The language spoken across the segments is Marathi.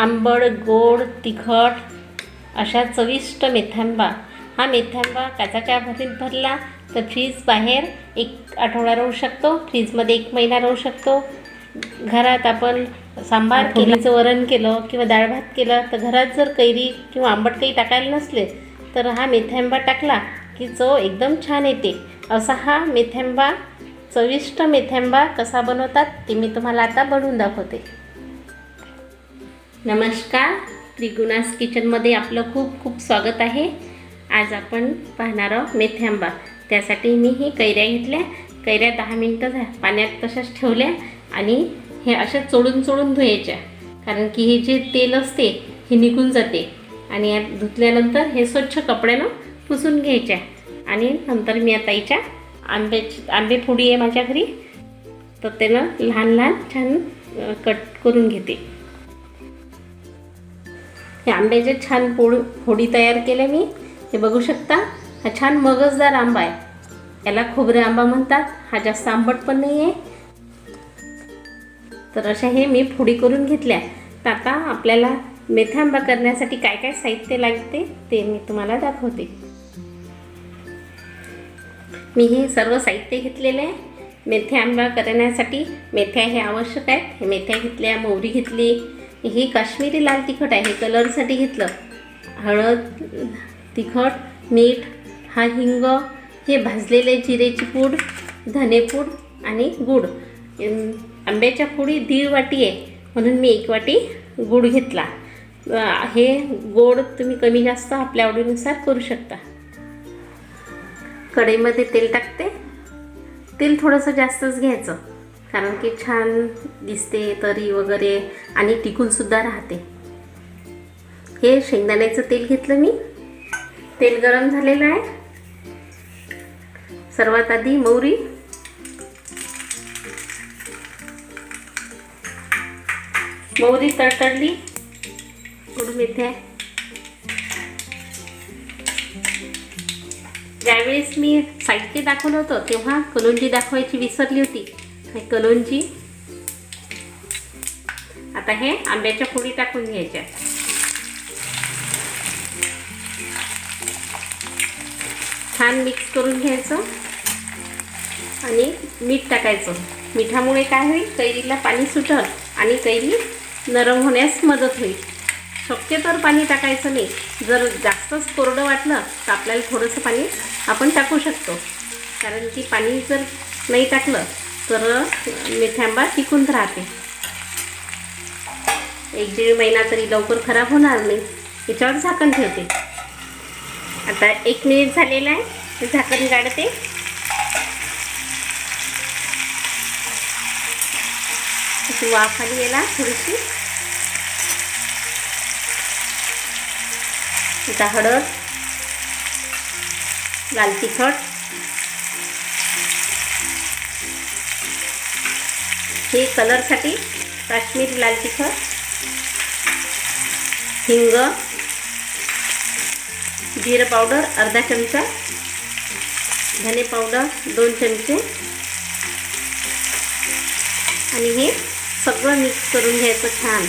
आंबट गोड तिखट अशा चविष्ट मेथांबा. हा मेथांबा काचाच्या भरीत भरला तर फ्रीज बाहेर एक आठवडा राहू शकतो फ्रीजमध्ये एक महिना राहू शकतो. घरात आपण सांबार केलीचं वरण केलं किंवा डाळ भात केलं तर घरात जर कैरी किंवा आंबट काही टाकायला नसले तर हा मेथांबा टाकला की चव एकदम छान येते. असा हा मेथांबा चविष्ट मेथांबा कसा बनवतात ते मी तुम्हाला आता बनवून दाखवते. नमस्कार. त्रिगुणास किचनमध्ये आपलं खूप खूप स्वागत आहे. आज आपण पाहणार आहोत मेथी आंबा त्यासाठी मी ही कैऱ्या घेतल्या. कैऱ्या दहा मिनटं झा पाण्यात तशाच ठेवल्या आणि हे अशा चोळून चोळून धुवायच्या कारण की हे जे तेल असते हे निघून जाते. आणि यात धुतल्यानंतर हे स्वच्छ कपड्यानं पुसून घ्यायच्या. आणि नंतर मी आता हिच्या आंब्याची आंबे फोडी आहे माझ्या घरी. तर त्यानं लहान लहान छान कट करून घेते. हे आंब्याचे छान पोळी फोडी तयार केल्या मी. हे बघू शकता हा छान मगजदार आंबा आहे. याला खोबरे आंबा म्हणतात. हा जास्त आंबट पण नाही आहे तर अशा हे मी फोडी करून घेतल्या. तर आता आपल्याला मेथी आंबा करण्यासाठी काय काय साहित्य लागते ते मी तुम्हाला दाखवते. मी हे सर्व साहित्य घेतलेले आहे. मेथी आंबा करण्यासाठी मेथ्या हे आवश्यक आहेत. हे मेथ्या घेतल्या मोहरी घेतली ही काश्मीरी लाल तिखट आहे हे कलरसाठी घेतलं. हळद तिखट मीठ हा हिंग हे भाजलेले जिरेची पूड धनेपूड आणि गूळ. आंब्याच्या पुडी दीड वाटी आहे म्हणून मी एक वाटी गूळ घेतला. हे गोड तुम्ही कमी जास्त आपल्या आवडीनुसार करू शकता. कढईमध्ये तेल टाकते. तेल थोडंसं जास्तच घ्यायचं. कारण की छान दिसते तरी वगैरे आणि टिकूनसुद्धा राहते. हे शेंगदाण्याचं तेल घेतलं मी. तेल गरम झालेलं आहे. सर्वात आधी मोहरी. मोहरी तडतडली. गुड मेथ्या ज्यावेळेस मी साहित्य दाखवलं होतं तेव्हा कलुंजी दाखवायची विसरली होती. हे कलोंजी. आता हे आंब्याच्या फोडी टाकून घ्यायच्या. छान मिक्स करून घ्यायचं. आणि मीठ टाकायचं. मिठामुळे काय होईल? कैरीला पाणी सुटल आणि कैरी नरम होण्यास मदत होईल. शक्यतोवर पाणी टाकायचं नाही. जर जास्तच कोरडं वाटलं तर आपल्याला थोडंसं पाणी आपण टाकू शकतो. कारण की पाणी जर नाही टाकलं तर मेथ्याआंबा टिकून राहते. एक दीड महिना तरी लवकर खराब होणार नाही. याच्यावर झाकण ठेवते. आता एक मिनिट झालेला आहे ते झाकण काढते वाफ आली याला थोडीशी. आता हळद लाल तिखट हे कलरसाठी काश्मीरी लाल तिखट हिंग जिरं पावडर अर्धा चमचा धने पावडर दोन चमचे. आणि हे सगळं मिक्स करून घ्यायचं छान.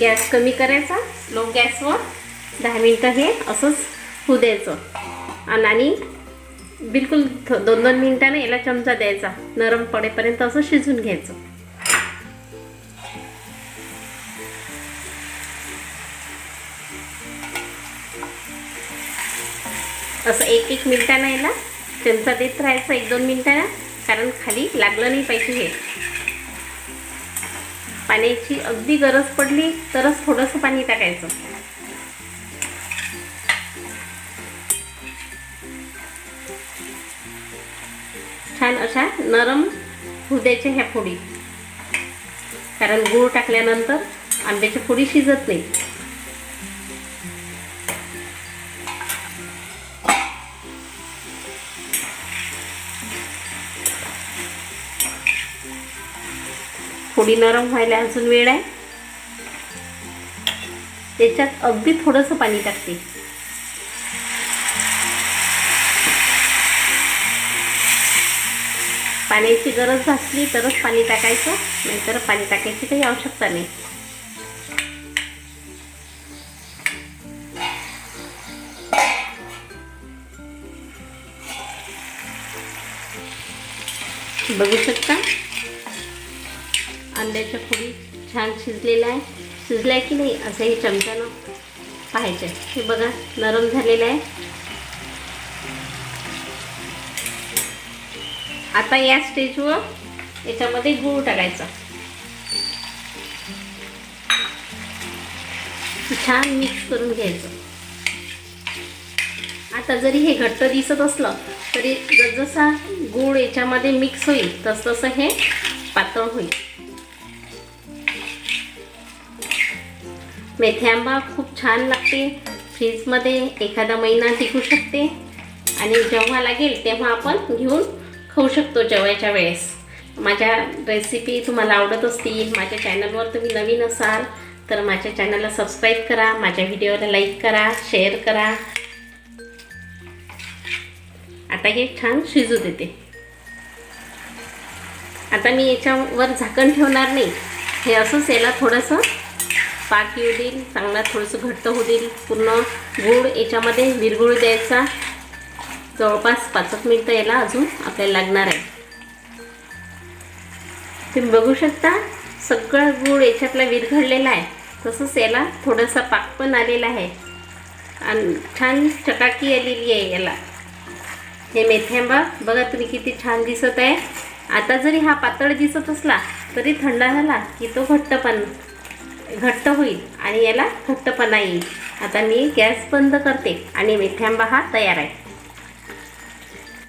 गॅस कमी करायचा लो गॅसवर. दहा मिनटं हे असंच होऊ द्यायचं. आणि बिलकुल दोन दोन मिनटाने याला चमचा द्यायचा. नरम पडेपर्यंत असं शिजून घ्यायचं. असं एक एक मिनटानं याला चमचा देत राहायचा एक दोन मिनटानं. कारण खाली लागलं नाही पाहिजे हे. पाण्याची अगदी गरज पडली तरच थोडंसं पाणी टाकायचं. छान अशा नरम होऊ द्यायच्या ह्या फोडी. कारण गूळ टाकल्यानंतर आंब्याची फोडी शिजत नाही. फोडी नरम व्हायला अजून वेळ आहे. त्याच्यात अगदी थोडंसं पाणी टाकते. पाण्याची गरज भासली तरच पाणी टाकायचं नाहीतर पाणी टाकायची काही आवश्यकता नाही. बघू शकता? अंड्याच्या फोडी छान शिजलेला आहे. शिजल्या की नाही असं हे चमच्यानं पाहायचं हे बघा नरम झालेलं आहे. आता या स्टेजवर याच्यामध्ये गूळ टाकायचा. छान मिक्स करून घ्यायचं. आता जरी हे घट्ट दिसत असलं तरी जसजसा गूळ याच्यामध्ये मिक्स होईल तसतसं हे पातळ होईल. मेथी आंबा खूप छान लागते. फ्रीजमध्ये एखादा महिना टिकू शकते. आणि जेव्हा लागेल तेव्हा आपण घेऊन खाऊ शकतो जेवायच्या वेळेस. माझ्या रेसिपी तुम्हाला आवडत असतील माझ्या चॅनलवर तुम्ही नवीन असाल तर माझ्या चॅनलला सबस्क्राईब करा माझ्या व्हिडिओला लाईक करा शेअर करा. आता हे छान शिजू देते. आता मी याच्यावर झाकण ठेवणार नाही. हे असंच याला थोडंसं पाक येऊ देईल चांगला थोडंसं घट्ट होऊ देईल पूर्ण गूळ याच्यामध्ये विरगुळ द्यायचा. जवळपास पाच एक मिनटं याला अजून आपल्याला लागणार आहे. तुम्ही बघू शकता सगळा गूळ याच्यातला विरघडलेला आहे. तसंच याला थोडासा पाक पण आलेला आहे. आणि छान चकाकी आलेली आहे याला. हे मेथ्यांबा बघा तुम्ही किती छान दिसत आहे. आता जरी हा पातळ दिसत असला तरी थंड झाला की तो घट्टपण घट्ट होईल आणि याला घट्टपणा येईल. आता मी गॅस बंद करते आणि मेथ्यांबा हा तयार आहे.